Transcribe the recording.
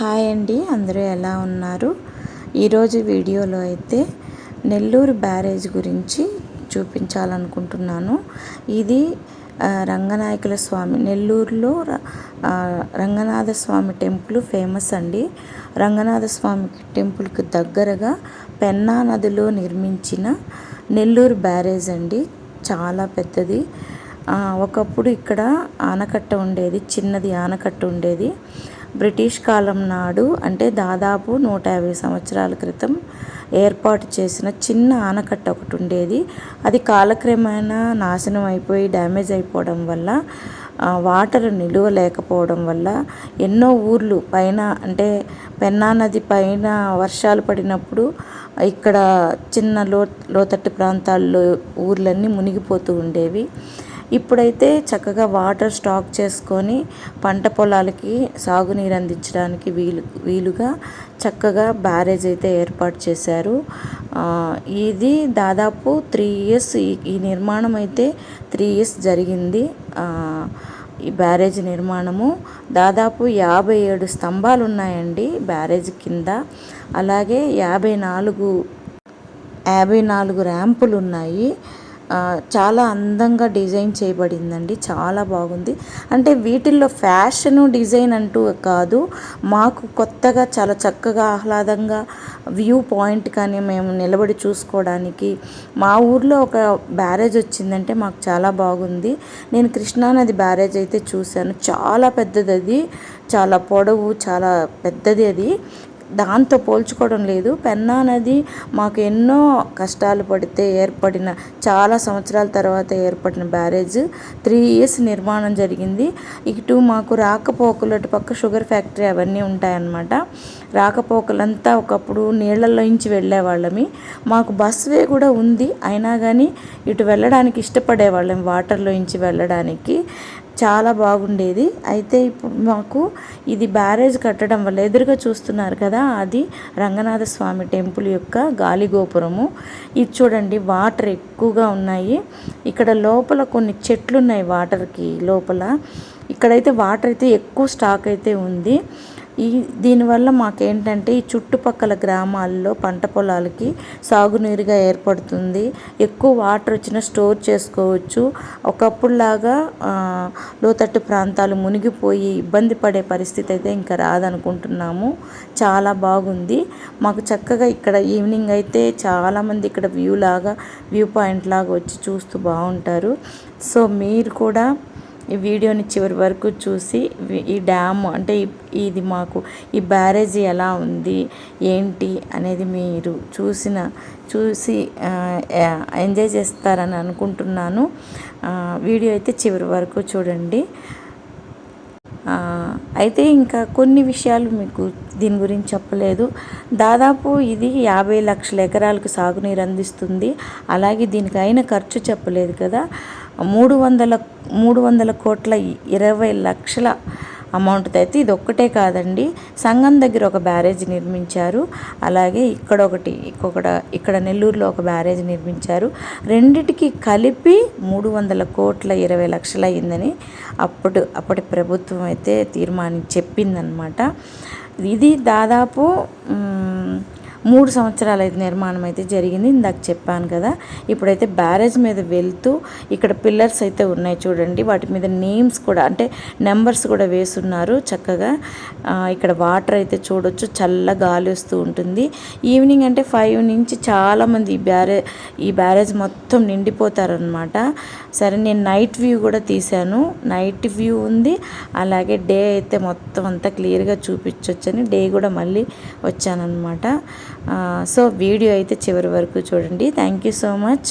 Hi అండి అందరూ ఎలా ఉన్నారు? ఈరోజు వీడియోలో అయితే నెల్లూరు బ్యారేజ్ గురించి చూపించాలనుకుంటున్నాను. ఇది రంగనాయకుల స్వామి నెల్లూరులో రంగనాథ స్వామి టెంపుల్ ఫేమస్ అండి. రంగనాథ స్వామి టెంపుల్కి దగ్గరగా పెన్నా నదిలో నిర్మించిన నెల్లూరు బ్యారేజ్ అండి. చాలా పెద్దది. ఒకప్పుడు ఇక్కడ ఆనకట్ట ఉండేది చిన్నది ఆనకట్ట ఉండేది. బ్రిటిష్ కాలం నాడు అంటే దాదాపు నూట యాభై సంవత్సరాల క్రితం ఏర్పాటు చేసిన చిన్న ఆనకట్ట ఒకటి ఉండేది. అది కాలక్రమేణా నాశనం అయిపోయి డ్యామేజ్ అయిపోవడం వల్ల వాటర్ నిలువ లేకపోవడం వల్ల ఎన్నో ఊర్లు పైన అంటే పెన్నా నది పైన వర్షాలు పడినప్పుడు ఇక్కడ చిన్న లో లోతట్టు ప్రాంతాల్లో ఊర్లన్నీ మునిగిపోతూ ఉండేవి. ఇప్పుడైతే చక్కగా వాటర్ స్టాక్ చేసుకొని పంట పొలాలకి సాగునీరు అందించడానికి వీలు వీలుగా చక్కగా బ్యారేజ్ అయితే ఏర్పాటు చేశారు. ఇది దాదాపు త్రీ ఇయర్స్ ఈ నిర్మాణం అయితే త్రీ ఇయర్స్ జరిగింది. ఈ బ్యారేజ్ నిర్మాణము దాదాపు యాభై ఏడు స్తంభాలు ఉన్నాయండి బ్యారేజ్ కింద. అలాగే యాభై నాలుగు యాభై నాలుగు ర్యాంపులు ఉన్నాయి. చాలా అందంగా డిజైన్ చేయబడిందండి. చాలా బాగుంది. అంటే వీటిల్లో ఫ్యాషను డిజైన్ అంటూ కాదు. మాకు కొత్తగా చాలా చక్కగా ఆహ్లాదంగా వ్యూ పాయింట్ కానీ మేము నిలబడి చూసుకోవడానికి మా ఊర్లో ఒక బ్యారేజ్ వచ్చిందంటే మాకు చాలా బాగుంది. నేను కృష్ణానది బ్యారేజ్ అయితే చూశాను. చాలా పెద్దది అది. చాలా పొడవు చాలా పెద్దది అది. దాంతో పోల్చుకోవడం లేదు. పెన్నా నది మాకు ఎన్నో కష్టాలు పడితే ఏర్పడిన చాలా సంవత్సరాల తర్వాత ఏర్పడిన బ్యారేజ్. త్రీ ఇయర్స్ నిర్మాణం జరిగింది. ఇటు మాకు రాకపోకలు అటు పక్క షుగర్ ఫ్యాక్టరీ అవన్నీ ఉంటాయన్నమాట. రాకపోకలంతా ఒకప్పుడు నీళ్ళలోంచి వెళ్ళేవాళ్ళమి. మాకు బస్ వే కూడా ఉంది. అయినా కానీ ఇటు వెళ్ళడానికి ఇష్టపడేవాళ్ళం వాటర్లో నుంచి వెళ్ళడానికి. చాలా బాగుండేది. అయితే ఇప్పుడు మాకు ఇది బ్యారేజ్ కట్టడం వల్ల ఎదురుగా చూస్తున్నారు కదా అది రంగనాథ స్వామి టెంపుల్ యొక్క గాలి గోపురము. ఇది చూడండి వాటర్ ఎక్కువగా ఉన్నాయి. ఇక్కడ లోపల కొన్ని చెట్లు ఉన్నాయి వాటర్కి లోపల. ఇక్కడైతే వాటర్ అయితే ఎక్కువ స్టాక్ అయితే ఉంది. ఈ దీనివల్ల మాకేంటంటే ఈ చుట్టుపక్కల గ్రామాల్లో పంట పొలాలకి సాగునీరుగా ఏర్పడుతుంది. ఎక్కువ వాటర్ వచ్చిన స్టోర్ చేసుకోవచ్చు. ఒకప్పుడులాగా లోతట్టు ప్రాంతాలు మునిగిపోయి ఇబ్బంది పడే పరిస్థితి అయితే ఇంకా రాదనుకుంటున్నాము. చాలా బాగుంది. మాకు చక్కగా ఇక్కడ ఈవినింగ్ అయితే చాలామంది ఇక్కడ వ్యూ లాగా వ్యూ పాయింట్ లాగా వచ్చి చూస్తూ బాగుంటారు. సో మీరు కూడా ఈ వీడియోని చివరి వరకు చూసి ఈ డ్యామ్ అంటే ఇది మాకు ఈ బ్యారేజీ ఎలా ఉంది ఏంటి అనేది మీరు చూసిన చూసి ఎంజాయ్ చేస్తారని అనుకుంటున్నాను. వీడియో అయితే చివరి వరకు చూడండి. అయితే ఇంకా కొన్ని విషయాలు మీకు దీని గురించి చెప్పలేదు. దాదాపు ఇది యాభై లక్షల ఎకరాలకు సాగునీరు అందిస్తుంది. అలాగే దీనికి ఖర్చు చెప్పలేదు కదా. మూడు వందల మూడు వందల కోట్ల ఇరవై లక్షల అమౌంట్తో అయితే ఇది ఒక్కటే కాదండి. సంగం దగ్గర ఒక బ్యారేజ్ నిర్మించారు. అలాగే ఇక్కడ ఒకటి ఇక్కడ ఇక్కడ నెల్లూరులో ఒక బ్యారేజ్ నిర్మించారు. రెండిటికి కలిపి మూడు వందల కోట్ల ఇరవై లక్షలు అయిందని అప్పుడు అప్పటి ప్రభుత్వం అయితే తీర్మానం చెప్పిందనమాట ఇది దాదాపు మూడు సంవత్సరాల నిర్మాణం అయితే జరిగింది. ఇందాక చెప్పాను కదా ఇప్పుడైతే బ్యారేజ్ మీద వెళ్తూ ఇక్కడ పిల్లర్స్ అయితే ఉన్నాయి చూడండి. వాటి మీద నేమ్స్ కూడా అంటే నెంబర్స్ కూడా వేసున్నారు చక్కగా. ఇక్కడ వాటర్ అయితే చూడొచ్చు చల్ల గాలి వస్తూ ఉంటుంది. ఈవినింగ్ అంటే ఫైవ్ నుంచి చాలామంది ఈ బ్యారేజ్ ఈ బ్యారేజ్ మొత్తం నిండిపోతారనమాట సరే నేను నైట్ వ్యూ కూడా తీశాను. నైట్ వ్యూ ఉంది. అలాగే డే అయితే మొత్తం అంతా క్లియర్గా చూపించవచ్చని డే కూడా మళ్ళీ వచ్చానమాట సో వీడియో అయితే చివరి వరకు చూడండి. Thank you so much